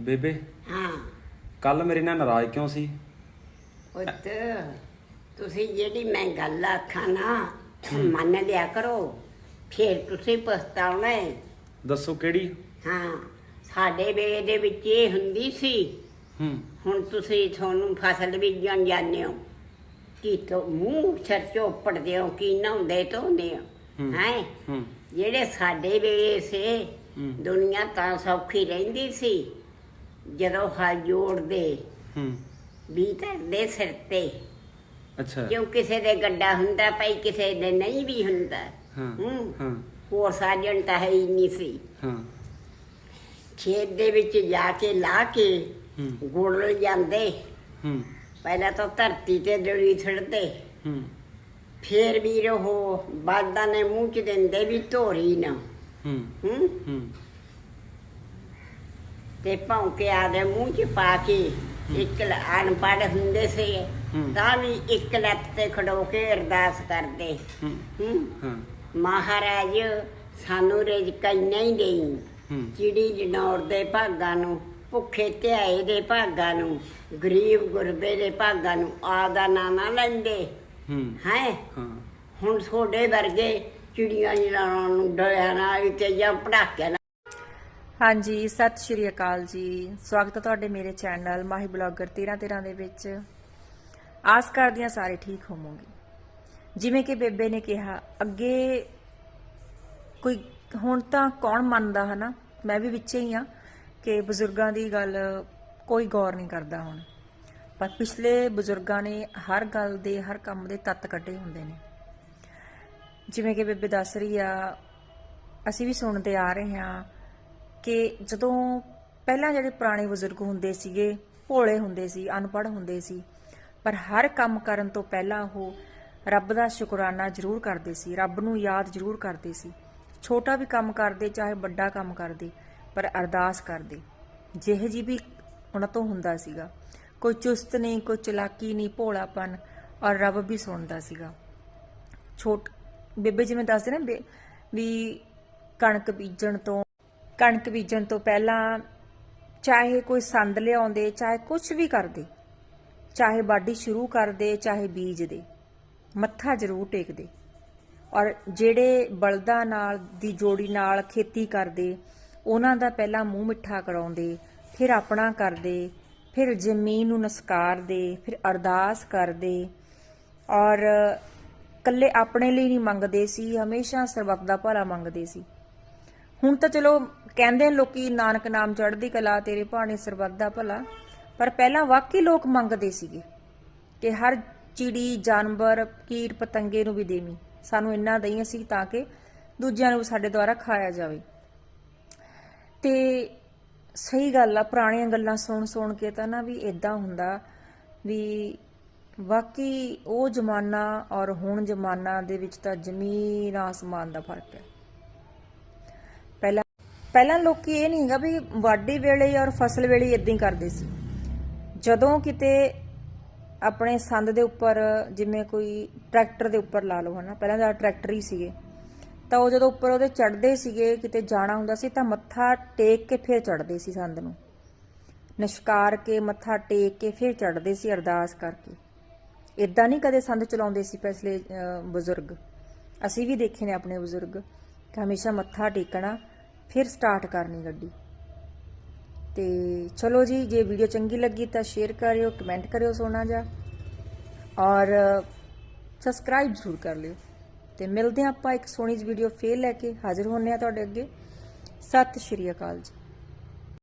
ਬੇਬੇ ਹਾਂ। ਕੱਲ ਮੇਰੇ ਨਾਲ ਨਾਰਾਜ਼ ਕਿਉਂ ਸੀ? ਪੁੱਤ ਤੁਸੀਂ ਜਿਹੜੀ ਮੈਂ ਗੱਲ ਆਖਾਂ ਨਾ ਮੰਨ ਲਿਆ ਕਰੋ ਫਿਰ ਤੁਸੀਂ ਪਛਤਾਉਣਾ ਹੈ ਦੱਸੋ ਕਿਹੜੀ? ਹਾਂ ਸਾਡੇ ਵੇਲੇ ਦੇ ਵਿੱਚ ਇਹ ਹੁੰਦੀ ਸੀ ਹੂੰ। ਹੁਣ ਤੁਸੀਂ ਤੁਹਾਨੂੰ ਫਸਲ ਬੀਜਣ ਜਾਂਦੇ ਹੋ। ਕੀ ਤੋ ਮੂੰਹ ਸਿਰ ਚੋਪੜਦੇ ਹੋ ਕੀ ਨਹਾਉਂਦੇ ਧੋਂਦੇ ਹੋ ਹੂੰ। ਜਿਹੜੇ ਸਾਡੇ ਵੇਲੇ ਸੇ। ਦੁਨੀਆ ਤਾਂ ਸੌਖੀ ਰਹਿੰਦੀ ਸੀ। ਜਦੋਂ ਹਲ ਜੋੜਦੇ ਹੂੰ। ਵੀ ਧਰਦੇ ਸਿਰ ਤੇ। ਅੱਛਾ। ਕਿਉਂ ਕਿਸੇ ਦੇ ਗੱਡਾ ਹੁੰਦਾ ਪਈ ਕਿਸੇ ਦੇ ਨਹੀਂ ਵੀ ਹੁੰਦਾ। ਹਾਂ ਹੂੰ। ਹੋਰ ਸਾਜਣ ਤਾਂ ਹੈ ਹੀ ਨਹੀਂ ਸੀ। ਹਾਂ। ਖੇਤ ਦੇ ਵਿੱਚ ਜਾ ਕੇ ਲਾ ਕੇ ਗੁੜ ਜਾਂਦੇ ਹੂੰ। ਪਹਿਲਾਂ ਤਾਂ ਧਰਤੀ ਤੇ ਡੜੀ ਛੱਡਦੇ ਹੂੰ। ਫੇਰ ਵੀ ਉਹ ਬਾਦਾਂ ਨੇ ਮੂੰਹ ਚ ਦਿੰਦੇ ਵੀ ਧੋਰੀ ਨਾ। ਹੂੰ। ਹੂੰ। ਤੇ ਭੌਂਕੇ ਆਦੇ ਮੂੰਹ ਚ ਪਾ ਕੇ ਇੱਕ ਅਨਪੜ੍ਹ ਹੁੰਦੇ ਸੀ। ਤਾਂ ਵੀ ਇੱਕ ਲੱਤ ਤੇ ਖੜੋ ਕੇ ਅਰਦਾਸ ਕਰਦੇ। ਹੂੰ। ਮਹਾਰਾਜ ਸਾਨੂੰ ਰਿਜ਼ਕ ਇੰਨਾ ਹੀ ਦੇਈ। ਚਿੜੀ ਜਨੌਰ ਦੇ ਭਾਗਾਂ ਨੂੰ ਭੁੱਖੇ ਧਿਆਏ ਦੇ ਭਾਗਾਂ ਨੂੰ ਗਰੀਬ ਗੁਰਬੇ ਦੇ ਭਾਗਾਂ ਨੂੰ ਆਦਾ ਨਾਂ ਨਾ ਲੈਂਦੇ। ਹੂੰ। ਹੁਣ ਤੁਹਾਡੇ ਵਰਗੇ ਚਿੜੀਆਂ ਜਨਾਰਾਂ ਨੂੰ ਡਰਿਆ ਨਾਲ ਤੇ ਜਾਂ ਪੜਾਕਿਆ ਹਾਂਜੀ, ਸਤਿ ਸ਼੍ਰੀ ਅਕਾਲ ਜੀ। ਸਵਾਗਤ ਹੈ ਤੁਹਾਡੇ ਮੇਰੇ ਚੈਨਲ ਮਾਹੀ ਬਲੌਗਰ 13 13 ਦੇ ਵਿੱਚ। ਆਸ ਕਰਦੀ ਹਾਂ ਸਾਰੇ ਠੀਕ ਹੋਵੋਗੇ। ਜਿਵੇਂ ਕਿ ਬੇਬੇ ਨੇ ਕਿਹਾ, ਅੱਗੇ ਕੋਈ, ਹੁਣ ਤਾਂ ਕੌਣ ਮੰਨਦਾ ਹਨਾ? ਮੈਂ ਵੀ ਵਿੱਚੇ ਹੀ ਆ ਕਿ ਬਜ਼ੁਰਗਾਂ ਦੀ ਗੱਲ ਕੋਈ ਗੌਰ ਨਹੀਂ ਕਰਦਾ ਹੁਣ। ਪਰ ਪਿਛਲੇ ਬਜ਼ੁਰਗਾਂ ਨੇ ਹਰ ਗੱਲ ਦੇ, ਹਰ ਕੰਮ ਦੇ ਤੱਤ ਕੱਢੇ ਹੁੰਦੇ ਨੇ। ਜਿਵੇਂ ਕਿ ਬੇਬੇ ਦੱਸ ਰਹੀ ਆ, ਅਸੀਂ ਵੀ ਸੁਣਦੇ ਆ ਰਹੇ ਹਾਂ ਕਿ ਜਦੋਂ ਪਹਿਲਾਂ ਜਿਹੜੇ ਪੁਰਾਣੇ ਬਜ਼ੁਰਗ ਹੁੰਦੇ ਸੀਗੇ, ਭੋਲੇ ਹੁੰਦੇ ਸੀ, ਅਨਪੜ੍ਹ ਹੁੰਦੇ ਸੀ, ਪਰ ਹਰ ਕੰਮ ਕਰਨ ਤੋਂ ਪਹਿਲਾਂ ਉਹ ਰੱਬ ਦਾ ਸ਼ੁਕਰਾਨਾ ਜ਼ਰੂਰ ਕਰਦੇ ਸੀ, ਰੱਬ ਨੂੰ ਯਾਦ ਜ਼ਰੂਰ ਕਰਦੇ ਸੀ। ਛੋਟਾ ਵੀ ਕੰਮ ਕਰਦੇ, ਚਾਹੇ ਵੱਡਾ ਕੰਮ ਕਰਦੇ, ਪਰ ਅਰਦਾਸ ਕਰਦੇ। ਜਿਹੇ ਜੀ ਵੀ ਉਹਨਾਂ ਤੋਂ ਹੁੰਦਾ ਸੀਗਾ। ਕੋਈ ਚੁਸਤ ਨਹੀਂ, ਕੋਈ ਚਲਾਕੀ ਨਹੀਂ, ਭੋਲਾਪਨ ਔਰ ਰੱਬ ਵੀ ਸੁਣਦਾ ਸੀਗਾ। ਛੋਟ, ਬੇਬੇ ਜਿਵੇਂ ਦੱਸਦੇ ਨਾ ਬੇ- ਵੀ ਕਣਕ ਬੀਜਣ ਤੋਂ ਕਣਕ ਬੀਜਣ ਤੋਂ ਪਹਿਲਾਂ ਚਾਹੇ ਕੋਈ ਸੰਦ ਲਿਆਉਂਦੇ, ਚਾਹੇ ਕੁਝ ਵੀ ਕਰਦੇ, ਚਾਹੇ ਬਾਡੀ ਸ਼ੁਰੂ ਕਰਦੇ, ਚਾਹੇ ਬੀਜ ਦੇ ਮੱਥਾ ਜ਼ਰੂਰ ਟੇਕਦੇ। ਔਰ ਜਿਹੜੇ ਬਲਦਾਂ ਨਾਲ, ਦੀ ਜੋੜੀ ਨਾਲ ਖੇਤੀ ਕਰਦੇ, ਉਹਨਾਂ ਦਾ ਪਹਿਲਾਂ ਮੂੰਹ ਮਿੱਠਾ ਕਰਾਉਂਦੇ, ਫਿਰ ਆਪਣਾ ਕਰਦੇ, ਫਿਰ ਜ਼ਮੀਨ ਨੂੰ ਨਸਕਾਰਦੇ, ਫਿਰ ਅਰਦਾਸ ਕਰਦੇ। ਔਰ ਕੱਲੇ ਆਪਣੇ ਲਈ ਨਹੀਂ ਮੰਗਦੇ ਸੀ, ਹਮੇਸ਼ਾ ਸਰਬੱਤ ਦਾ ਭਲਾ ਮੰਗਦੇ ਸੀ। ਹੁਣ ਤਾਂ ਚਲੋ ਕਹਿੰਦੇ ਨੇ ਲੋਕੀ, ਨਾਨਕ ਨਾਮ ਚੜ੍ਹਦੀ ਕਲਾ, ਤੇਰੇ ਭਾਣੇ ਸਰਬੱਤ ਦਾ ਭਲਾ। ਪਰ ਪਹਿਲਾਂ ਵਾਕਈ ਲੋਕ ਮੰਗਦੇ ਸੀਗੇ ਕਿ ਹਰ ਚਿੜੀ, ਜਾਨਵਰ ਕੀਟ ਪਤੰਗੇ ਨੂੰ ਵੀ ਦੇਵੀਂ। ਸਾਨੂੰ ਇੰਨਾ ਦਈ ਅਸੀਂ ਤਾਂ ਕਿ ਦੂਜਿਆਂ ਨੂੰ ਸਾਡੇ ਦੁਆਰਾ ਖਾਇਆ ਜਾਵੇ। ਤੇ ਸਹੀ ਗੱਲ ਆ, ਪੁਰਾਣੀਆਂ ਗੱਲਾਂ ਸੁਣ ਸੁਣ ਕੇ ਤਾਂ ਨਾ ਵੀ ਇਦਾਂ ਹੁੰਦਾ ਵੀ ਵਾਕਈ ਉਹ ਜ਼ਮਾਨਾ ਔਰ ਹੁਣ ਜ਼ਮਾਨਾ ਦੇ ਵਿੱਚ ਤਾਂ ਜ਼ਮੀਨ ਆਸਮਾਨ ਦਾ ਫ਼ਰਕ ਹੈ। ਪਹਿਲਾਂ ਪਹਿਲਾਂ ਲੋਕੀ ਇਹ ਨਹੀਂ ਹੈਗਾ ਵੀ ਵਾਢੀ ਵੇਲੇ ਔਰ ਫਸਲ ਵੇਲੇ ਇਦਾਂ ਹੀ ਕਰਦੇ ਸੀ। ਜਦੋਂ ਕਿਤੇ ਆਪਣੇ ਸੰਦ ਦੇ ਉੱਪਰ, ਜਿਵੇਂ ਕੋਈ ਟਰੈਕਟਰ ਦੇ ਉੱਪਰ ਲਾ ਲਓ ਹਨਾ, ਪਹਿਲਾਂ ਤਾਂ ਟਰੈਕਟਰ ਹੀ ਸੀਗੇ। ਤਾਂ ਉਹ ਜਦੋਂ ਉੱਪਰ ਉਹਦੇ ਚੜਦੇ ਸੀਗੇ, ਕਿਤੇ ਜਾਣਾ ਹੁੰਦਾ ਸੀ, ਤਾਂ ਮੱਥਾ ਟੇਕ ਕੇ ਫਿਰ ਚੜਦੇ ਸੀ ਸੰਦ ਨੂੰ। ਨਿਸ਼ਕਾਰ ਕੇ ਮੱਥਾ ਟੇਕ ਕੇ ਫਿਰ ਚੜਦੇ ਸੀ ਅਰਦਾਸ ਕਰਕੇ। ਇਦਾਂ ਨਹੀਂ ਕਦੇ ਸੰਦ ਚਲਾਉਂਦੇ ਸੀ ਪਿਛਲੇ ਬਜ਼ੁਰਗ। ਅਸੀਂ ਵੀ ਦੇਖੇ ਨੇ ਆਪਣੇ ਬਜ਼ੁਰਗ ਕਿ ਹਮੇਸ਼ਾ ਮੱਥਾ ਟੇਕਣਾ ਫਿਰ ਸਟਾਰਟ ਕਰਨੀ ਗੱਡੀ। ਤੇ ਚਲੋ ਜੀ, ਜੇ ਵੀਡੀਓ ਚੰਗੀ ਲੱਗੀ ਤਾਂ ਸ਼ੇਅਰ ਕਰਿਓ ਕਮੈਂਟ ਕਰਿਓ ਸੋਨਾ ਜਾ। ਔਰ ਸਬਸਕ੍ਰਾਈਬ ਜ਼ਰੂਰ ਕਰ ਲਿਓ। ਤੇ ਮਿਲਦੇ ਹਾਂ ਆਪਾਂ ਇੱਕ ਸੋਹਣੀ ਜਿਹੀ ਵੀਡੀਓ ਫੇਰ ਲੈ ਕੇ। ਹਾਜ਼ਰ ਹੋਣੇ ਆ ਤੁਹਾਡੇ ਅੱਗੇ। ਸਤਿ ਸ਼੍ਰੀ ਅਕਾਲ ਜੀ।